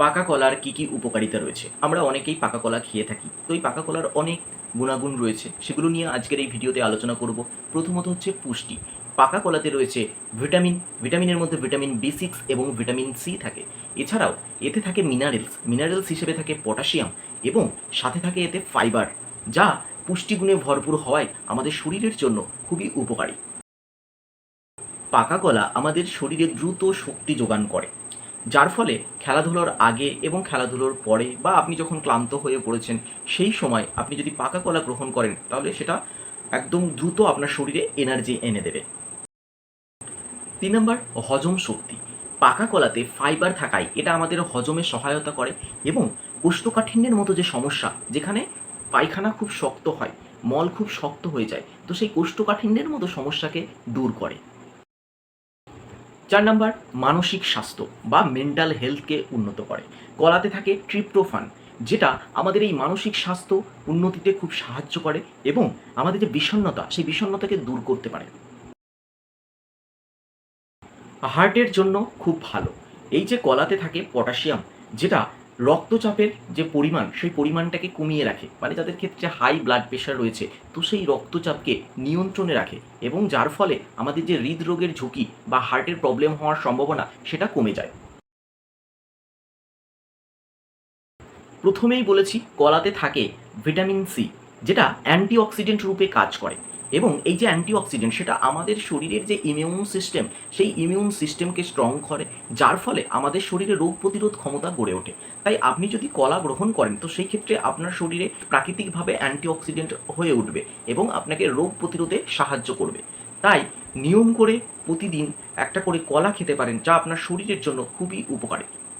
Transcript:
পাকা কলার কি কি উপকারিতা রয়েছে? আমরা অনেকেই পাকা কলা খেয়ে থাকি। তো এই পাকা কলার অনেক গুণাগুণ রয়েছে। সেগুলো নিয়ে আজকের এই ভিডিওতে আলোচনা করব। প্রথমত হচ্ছে পুষ্টি। পাকা কলাতে রয়েছে ভিটামিন। ভিটামিনের মধ্যে ভিটামিন বি সিক্স এবং ভিটামিন সি থাকে। এছাড়াও এতে থাকে মিনারেলস মিনারেলস হিসেবে থাকে পটাশিয়াম এবং সাথে থাকে এতে ফাইবার যা পুষ্টিগুণে ভরপুর হওয়ায় আমাদের শরীরের জন্য খুবই উপকারী। পাকা কলা আমাদের শরীরে দ্রুত শক্তি যোগান করে। যার ফলে খেলাধুলোর আগে এবং খেলাধুলোর পরে বা আপনি যখন ক্লান্ত হয়ে পড়েছেন, সেই সময় আপনি যদি পাকা কলা গ্রহণ করেন, তাহলে সেটা একদম দ্রুত আপনার শরীরে এনার্জি এনে দেবে। তিন নম্বর, হজম শক্তি। পাকা কলাতে ফাইবার থাকায় এটা আমাদের হজমে সহায়তা করে এবং কোষ্ঠকাঠিন্যের মতো যে সমস্যা, যেখানে পায়খানা খুব শক্ত হয়, মল খুব শক্ত হয়ে যায়, তো সেই কোষ্ঠকাঠিন্যের মতো সমস্যাকে দূর করে। চার নাম্বার, মানসিক স্বাস্থ্য বা মেন্টাল হেলথকে উন্নত করে। কলাতে থাকে ট্রিপ্টোফান যেটা আমাদের এই মানসিক স্বাস্থ্য উন্নতিতে খুব সাহায্য করে এবং আমাদের যে বিষণ্নতা সেই বিষণ্নতাকে দূর করতে পারে। হার্টের জন্য খুব ভালো। এই যে কলাতে থাকে পটাশিয়াম যেটা রক্তচাপের যে পরিমাণ, সেই পরিমাণটাকে কমিয়ে রাখে। মানে যাদের ক্ষেত্রে হাই ব্লাড প্রেশার রয়েছে, তো সেই রক্তচাপকে নিয়ন্ত্রণে রাখে এবং যার ফলে আমাদের যে হৃদরোগের ঝুঁকি বা হার্টের প্রবলেম হওয়ার সম্ভাবনা, সেটা কমে যায়। প্রথমেই বলেছি, কলাতে থাকে ভিটামিন সি যেটা অ্যান্টিঅক্সিডেন্ট রূপে কাজ করে। এবং এই যে অ্যান্টিঅক্সিডেন্ট সেটা আমাদের শরীরের যে ইমিউন সিস্টেম সেই ইমিউন সিস্টেমকে স্ট্রং করে, যার ফলে আমাদের শরীরে রোগ প্রতিরোধ ক্ষমতা গড়ে ওঠে। তাই আপনি যদি কলা গ্রহণ করেন, তো সেই ক্ষেত্রে আপনার শরীরে প্রাকৃতিকভাবে অ্যান্টিঅক্সিডেন্ট হয়ে উঠবে এবং আপনাকে রোগ প্রতিরোধে সাহায্য করবে। তাই নিয়ম করে প্রতিদিন একটা করে কলা খেতে পারেন, যা আপনার শরীরের জন্য খুবই উপকারী।